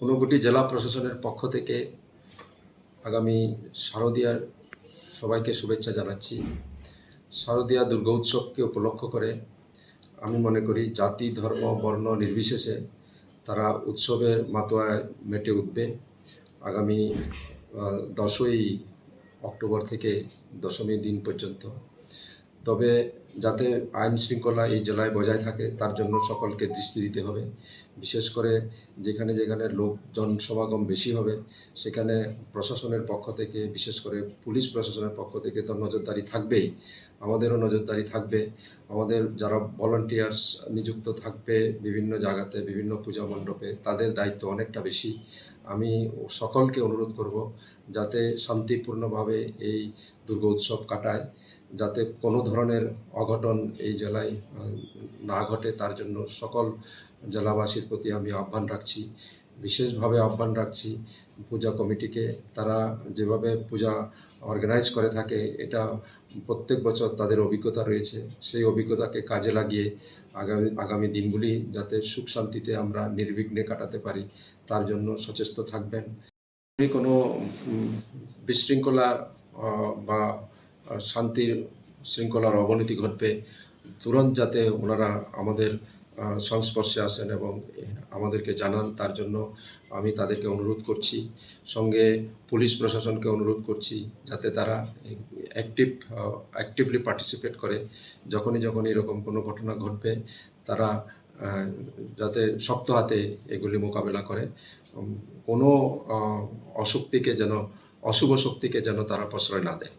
ঊনকোটি জেলা প্রশাসনের পক্ষ থেকে আগামী শারদীয়ার সবাইকে শুভেচ্ছা জানাচ্ছি। শারদীয়া দুর্গা উৎসবকে উপলক্ষ করে আমি মনে করি জাতি, ধর্ম, বর্ণ নির্বিশেষে তারা উৎসবের মাতোয়ায় মেটে উঠবে। আগামী দশই অক্টোবর থেকে দশমী দিন পর্যন্ত তবে যাতে আইন শৃঙ্খলা এই জেলায় বজায় থাকে, তার জন্য সকলকে দৃষ্টি দিতে হবে। বিশেষ করে যেখানে যেখানে লোকজন সমাগম বেশি হবে, সেখানে প্রশাসনের পক্ষ থেকে, বিশেষ করে পুলিশ প্রশাসনের পক্ষ থেকে তো নজরদারি থাকবেই, আমাদেরও নজরদারি থাকবে। আমাদের যারা ভলান্টিয়ার্স নিযুক্ত থাকবে বিভিন্ন জায়গাতে, বিভিন্ন পূজা মণ্ডপে, তাদের দায়িত্ব অনেকটা বেশি। আমি সকলকে অনুরোধ করব, যাতে শান্তিপূর্ণভাবে এই দুর্গা উৎসব কাটায়। যাতে কোনো ধরনের অঘটন এই জেলায় না ঘটে, তার জন্য সকল জেলাবাসীর প্রতি আমি আহ্বান রাখছি। বিশেষভাবে আহ্বান রাখছি পূজা কমিটিকে। তারা যেভাবে পূজা অর্গানাইজ করে থাকে, এটা প্রত্যেক বছর তাদের অভিজ্ঞতা রয়েছে। সেই অভিজ্ঞতাকে কাজে লাগিয়ে আগামী আগামী দিনগুলি যাতে সুখ শান্তিতে আমরা নির্বিঘ্নে কাটাতে পারি, তার জন্য সচেষ্ট থাকবেন। কোনো বিশৃঙ্খলা বা শান্তির শৃঙ্খলার অবনতি ঘটবে, তুরন্ত যাতে ওনারা আমাদের সংস্পর্শে আসেন এবং আমাদেরকে জানান। তার জন্য আমি তাদেরকে অনুরোধ করছি, সঙ্গে পুলিশ প্রশাসনকে অনুরোধ করছি যাতে তারা অ্যাক্টিভ অ্যাক্টিভলি পার্টিসিপেট করে। যখনই যখন এরকম কোনো ঘটনা ঘটবে, তারা যাতে শক্ত হাতে এগুলি মোকাবেলা করে। কোনো অশক্তিকে যেন, অশুভ শক্তিকে যেন তারা প্রশ্রয় না দেয়।